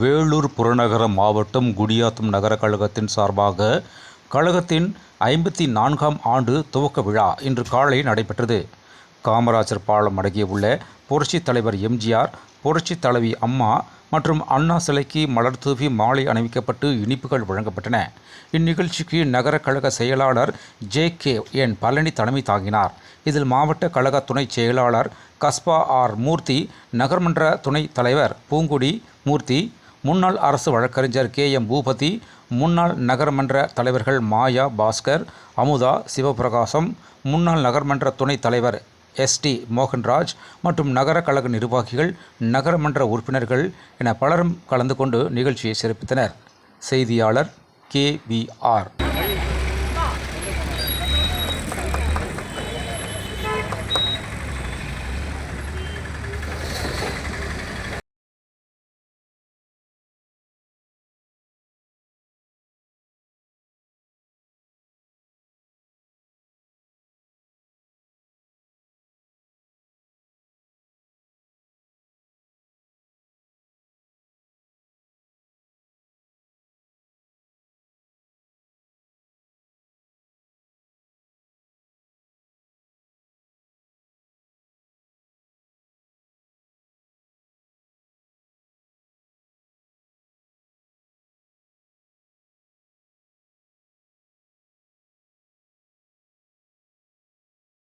வேலூர் புறநகர மாவட்டம் குடியாத்தம் நகர கழகத்தின் சார்பாக கழகத்தின் ஐம்பத்தி நான்காம் ஆண்டு துவக்க விழா இன்று காலை நடைபெற்றது. காமராஜர் பாலம் அடங்கிய உள்ள புரட்சித் தலைவர் எம்ஜிஆர் புரட்சித் தலைவி அம்மா மற்றும் அண்ணா சிலைக்கு மலர் தூவி மாலை அணிவிக்கப்பட்டு இனிப்புகள் வழங்கப்பட்டன. இந்நிகழ்ச்சிக்கு நகர கழக செயலாளர் ஜே கே என் பழனி தலைமை தாங்கினார். இதில் மாவட்ட கழக துணைச் செயலாளர் கஸ்பா ஆர் மூர்த்தி நகர்மன்ற துணைத் தலைவர் பூங்குடி மூர்த்தி முன்னாள் அரசு வழக்கறிஞர் கே எம் பூபதி முன்னாள் நகர்மன்ற தலைவர்கள் மாயா பாஸ்கர் அமுதா சிவபிரகாசம் முன்னாள் நகர்மன்ற துணைத் தலைவர் எஸ்டி மோகன்ராஜ் மற்றும் நகர கழக நிர்வாகிகள் நகரமன்ற உறுப்பினர்கள் என பலரும் கலந்து கொண்டு நிகழ்ச்சியை சிறப்பித்தனர். செய்தியாளர் கே வி ஆர்.